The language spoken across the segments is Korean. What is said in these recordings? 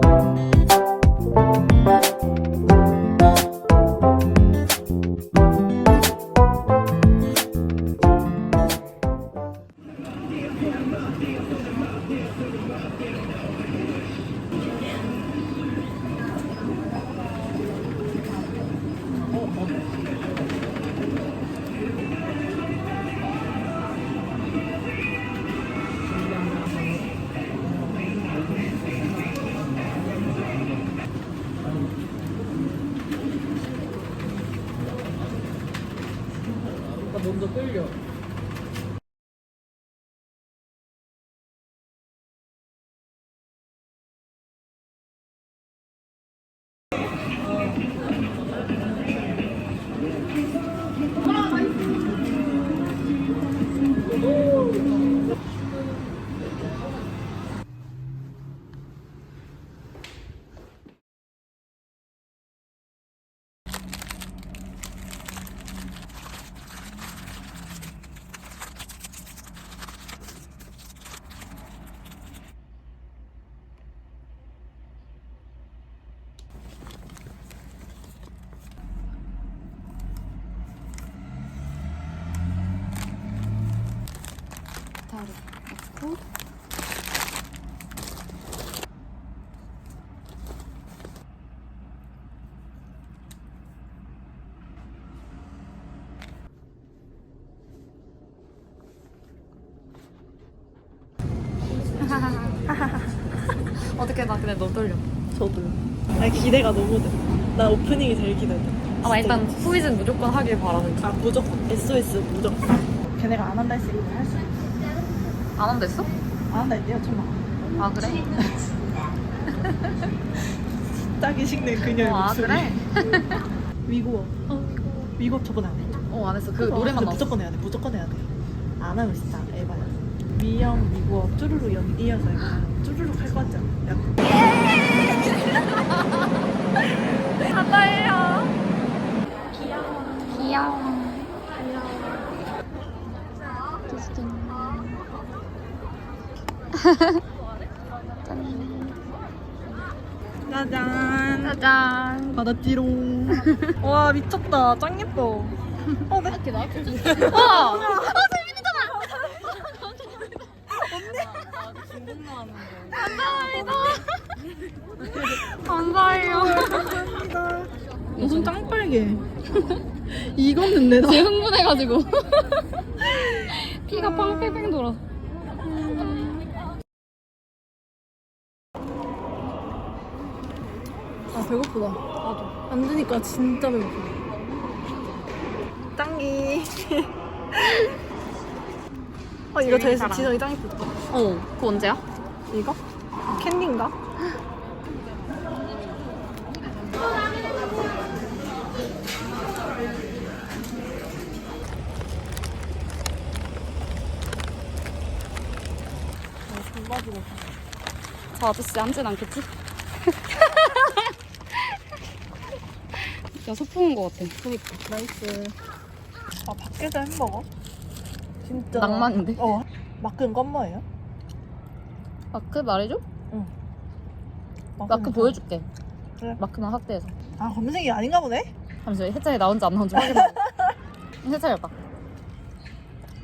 나 넣고 어떻게 나 근데 너 떨려. 저도요. 나 기대가 너무 돼. 나 오프닝이 제일 기대돼. 아 일단 후이즈는 무조건 하길 바라는 아 무조건 SOS 무조건. 걔네가 안 한다 했으니까 할수 있어. 안 한다 했어? 안 한다 했대요 천마. 아 그래? 딱이 식는 그녀의 어, 아 목소리. 그래? 위고어. 위고어 저번에 안 했죠? 어안 했어. 그 어, 노래만 나왔어. 무조건 해야 돼. 무조건 해야 돼. 안 하면 진짜 에바야. 미영 위고어 쭈루루 연 이어서 약간 쭈루룩 할 거죠. 약간. 안 떨려. 귀여워. 짜잔. 짜잔. 받았지롱. 와 미쳤다. 짱 예뻐. 어, 네. 이렇게 나한테 와! 아 재밌잖아. 언니. 감사해요. 감사합니다. 무슨 짱 빨개. 이거는 내가. 제 흥분해가지고 피가 팡팽팽 돌아. 배고프다. 나도. 안 드니까 진짜 배고프다. 짱기. 어 이거 제일 사랑. 지성이 짱 예쁘다. 어, 그거 언제야? 이거? 캔디인가? 저 아저씨 앉진 않겠지? 야, 소풍인 것 같아. 그니까 나이스. 아 밖에서 햄버거? 진짜 낭만인데? 어. 마크는 건 뭐예요? 마크 말해줘? 마크 마크는 보여줄게. 그래. 마크만 확대해서. 아 검색이 아닌가 보네. 잠시만, 해찬이 나온지 안 나온지 확인해. 해찬이 오빠.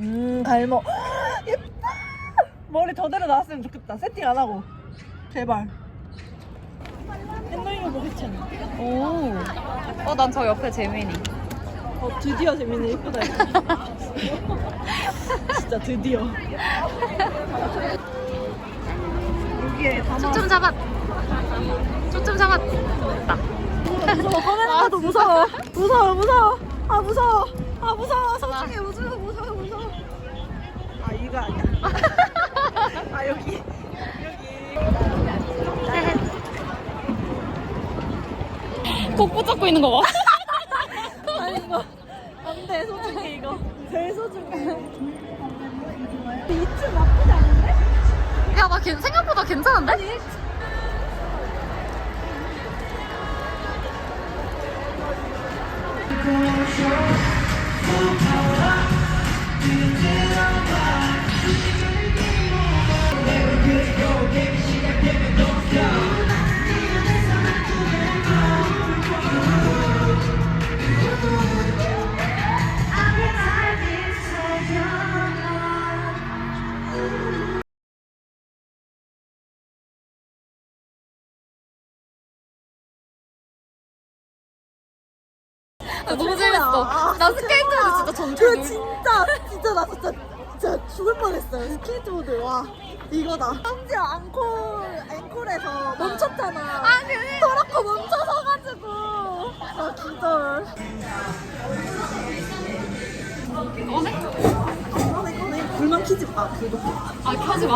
음 갈모. 예쁘다. 머리 저대로 나왔으면 좋겠다. 세팅 안 하고. 제발. 뭐 괜찮아. 오. 어, 난 저 옆에 재민이. 어 드디어 재민이 예쁘다. 진짜 드디어. 여기에 담아. 초점 잡았. 초점 잡았. 무서워. 꺼내는 것도 무서워. 무서워, 무서워. 아, 무서워. 아, 무서워. 솔직히 무서워, 무서워, 무서워. 아, 이거 아니야. 아, 여기. 꼭 붙잡고 있는 거 봐. 아니, 이거. 안 돼, 솔직히 이거. 제일 소중해. 이츠 나쁘지 않은데? 야, 나 괜- 생각보다 괜찮은데? 너무 재밌어. 나 스케이트도 진짜 전체 그 진짜 진짜 나 진짜 진짜 죽을 뻔했어요 스케이트보드. 와 이거다. 심지어 앙콜 앵콜에서 멈췄잖아. 아니. 더럽고 멈춰서가지고. 아 기절 꺼내? 꺼내 꺼내. 불만 키지 마 그거. 아 켜지 마.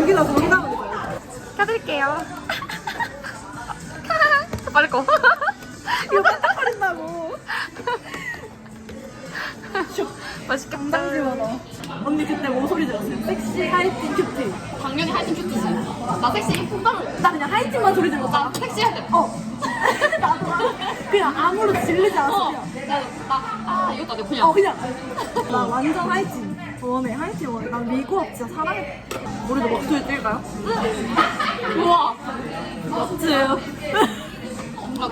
여기다 정답을 거야 켜드릴게요. 빨리 꺼. 이거 맛있겠다. 언니 그때 뭐 소리 들었어요? 섹시 하이틴 큐티 당연히 하이틴 큐트지. 나 섹시 풍담을. 나 그냥 하이틴만 소리 들었어 나 섹시할 때. 어 나도 그냥 아무로 질리지 어. 않았어 나, 나, 아, 이것도 아니고 그냥. 어 그냥 나 완전 하이틴 원해 하이틴 원해 난 미국 진짜 사랑해 우리도 먹투에 뛸까요? 우와. 막두유.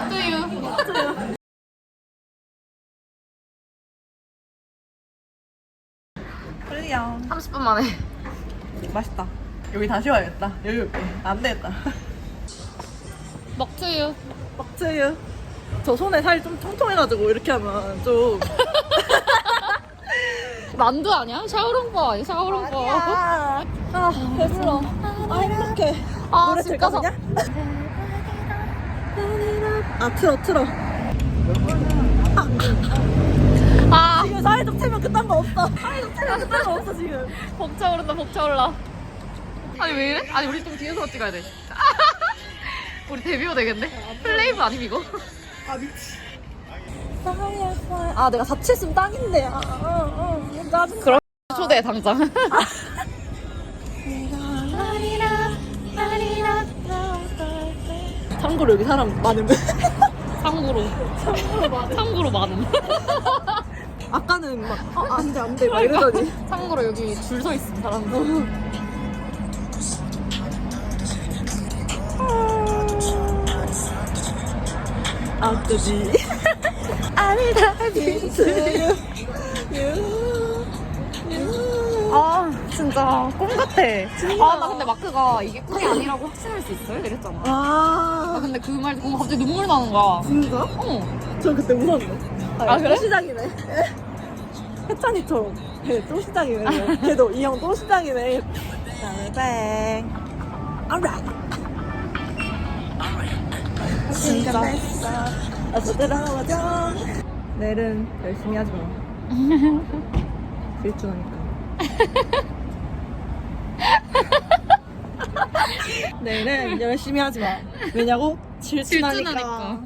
그래요 30분 만에. 맛있다 여기 다시 와야겠다 여기 올게 안 되겠다 먹투유. 먹투요 저 손에 살이 좀 통통해가지고 이렇게 하면 좀 만두 아니야? 샤오롱바 아니야? 샤오롱바. 아, 아 배불러 아 행복해 아, 노래 집 들까 가서. 그냥? 아 틀어 틀어 아, 지금 사회적 체면 그딴 거 없어 사회적 체면 그딴 거 없어 지금 벅차오른다, 벅차올라. 아니, 왜 이래? 아니, 우리 좀 뒤에서 찍어야 돼. 우리 데뷔호 되겠네? 플레이브 아님, 이거? 아 미치 아 내가 4칠했으면 땅인데 아, 아, 아, 짜증나 그럼 초대, 당장. 참고로 여기 사람 많은데 참고로. 참고로 많음. 아까는 막 어, 안돼 안돼 막 이러더니 참고로 여기 줄 서 있음, 사람들. 어쩌지 알다 빈트 아, 진짜 꿈 같아. 아, 나 근데 마크가 이게 꿈이 아니라고 확신할 수 있어요? 이랬잖아. 나 아 근데 그 말 듣고 갑자기 눈물 나는 거야. 진짜? 어. 저 그때 웃었네 아, 그래? 또 시작이네. 해찬이처럼. 네, 또 시작이네 걔도 이 형 또 시작이네. 땡. Alright. 진짜. 어서 들어와줘. 내일은 열심히 하지 마 질투나니까. 내일은 열심히 하지 마. 왜냐고? 질투나니까, 질투나니까.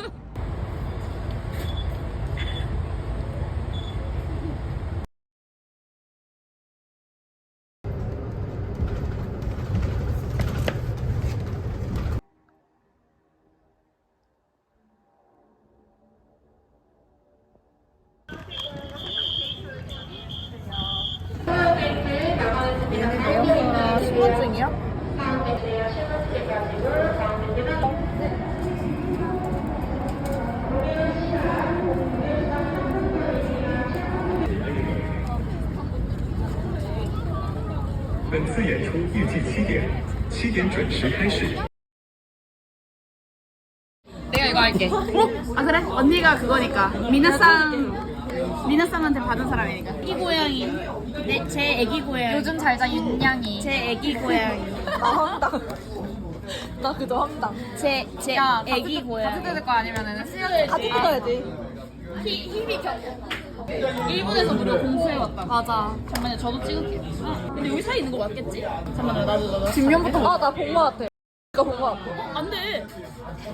아, 신분증이요? 네, 내가 이거 할게. 어? 아 그래? 언니가 그거니까. 미나상 미나상한테 받은 사람이니까. 애기 고양이. 내, 제 애기 고양이. 요즘 잘자 윤양이. 제 애기 고양이. 나 황당. 나 그저 황당. 제, 제 야, 애기 같이 고양이. 뜯을 거 아니면은 수영을 같이 찍어야지. 힘이 겨. 일본에서 무료 공수해왔다. 맞아. 잠깐만요 저도 찍을게요. 아, 근데 여기 사이 있는 거 맞겠지? 잠깐만요 나도 나도. 뒷면부터 아나 본 거 같아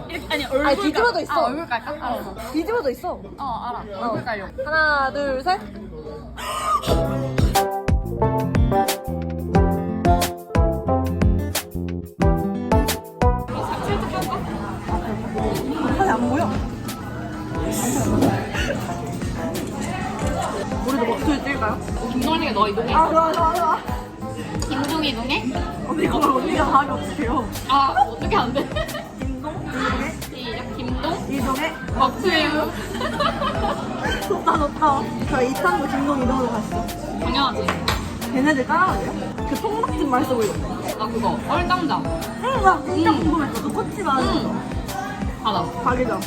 이렇게 아니 얼굴 아니 뒤집어져 있어 아, 얼굴 깔까? 알았어. 뒤집어져 있어 어, 알아. 얼굴 깔려. 하나 둘셋 사실 안 보여 우리도 먹투에 뛸까요? 김동현이가 너 이동해. 아 좋아 좋아 좋아 김동 이동해? 언니 그걸 언니가 다 하면 어떡해요 아, 어떻게 안 돼? 이동해 먹투유. 좋다 좋다 저희 이탄도 김동 이동으로 가시죠 당연하지. 걔네들 따라갈래요? 그 통막집 맛있어 보이던데 나 그거. 얼짱장. 응, 나 진짜 궁금했어. 그 꽃집 안에 응. 가자. 가게죠.